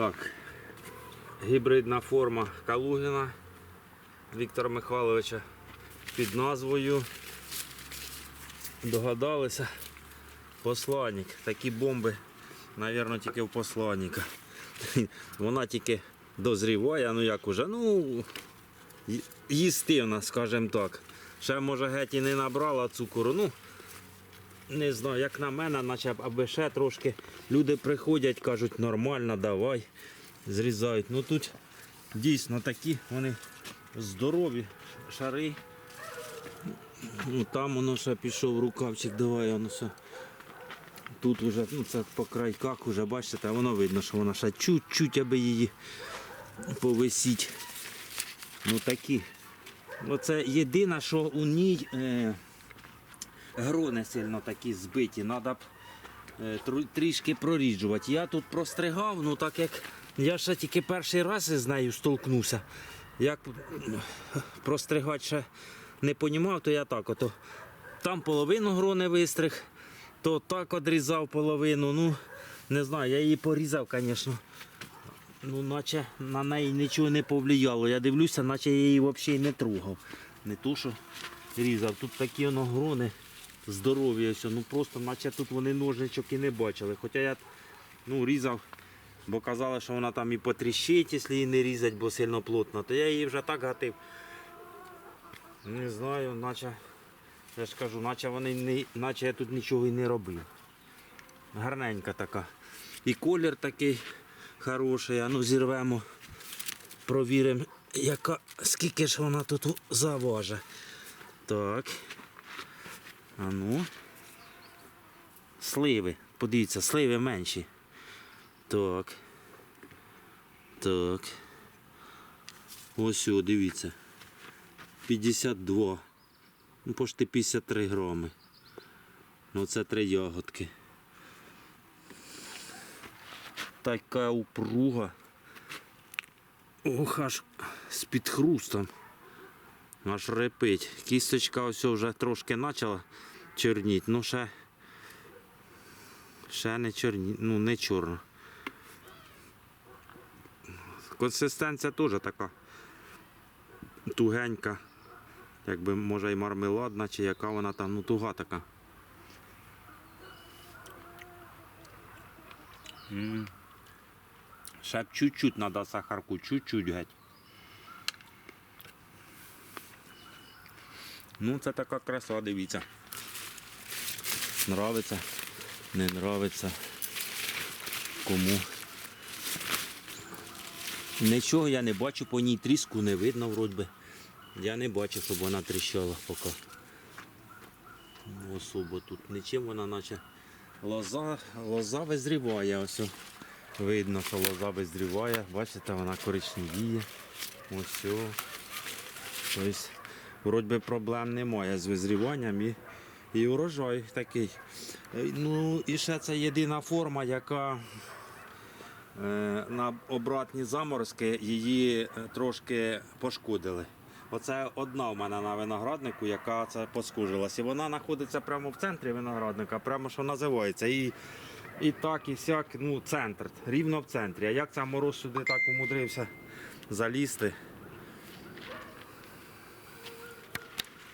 Так, гібридна форма Калугіна Віктора Михайловича під назвою. Догадалися. Посланник. Такі бомби, мабуть, тільки в посланника. Вона тільки дозріває, ну як уже, ну їстивна, скажімо так. Ще може геть і не набрала цукору. Ну, не знаю, як на мене, наче аби ще трошки. Люди приходять, кажуть, нормально, давай. Зрізають. Ну тут дійсно такі, вони здорові шари. Ну, там воно ще пішов рукавчик, давай воно все. Тут вже, ну це по крайках вже, бачите, воно видно, що вона ще чуть-чуть, аби її повисіть. Ну такі. Оце єдине, що у ній е, грони сильно такі збиті. Треба б е, трішки проріджувати. Я тут простригав, ну так як я ще тільки перший раз з нею столкнувся. Як простригати ще не понімав, то я так ото. Там половину грони вистриг, то так одрізав половину. Ну, не знаю, я її порізав, звісно. Ну, наче на неї нічого не повлияло. Я дивлюся, наче я її взагалі не трогав. Не то, що різав. Тут такі воно грони здорові, ось, ну просто наче тут вони ножничок і не бачили. Хоча я ну, різав, бо казали, що вона там і потріщить, якщо її не різати, бо сильно плотно, то я її вже так гатив. Не знаю, наче, я ж кажу, наче вони не, наче я тут нічого і не робив. Гарненька така. І колір такий хороший. А ну зірвемо, провіримо, яка, скільки ж вона тут заважить. Так. А ну. Сливи. Подивіться, сливи менші. Так. Так. Ось, о, дивіться. 52. Ну, почти 53 грами. Ну, це три ягодки. Така упруга. Ох, аж з-під хрустом. Аж репить. Кісточка ось вже трошки почала чорніти, ну ще, ще не чорні, ну не чорна. Консистенція теж така тугенька. Якби може і мармеладна, чи яка вона там, ну туга така. М. Ще б чуть-чуть треба сахарку, чуть-чуть геть. Ну, це така краса, дивіться. Нравиться, не нравиться. Кому. Нічого я не бачу, по ній тріску не видно вроді би. Я не бачу, щоб вона тріщала поки. Особо тут нічим вона наче лоза, лоза визріває. Ось. Видно, що лоза визріває. Бачите, вона коричневіє. Ось. Тобто, вроді би проблем немає з визріванням і, і урожай такий. Е, Ну і ще це єдина форма, яка е, на обратні заморозки її е, трошки пошкодили. Оце одна в мене на винограднику, яка це поскужилась. І вона знаходиться прямо в центрі виноградника, прямо що називається. І, і так, і сяк, ну, центр, рівно в центрі. А як ця мороз сюди так умудрився залізти?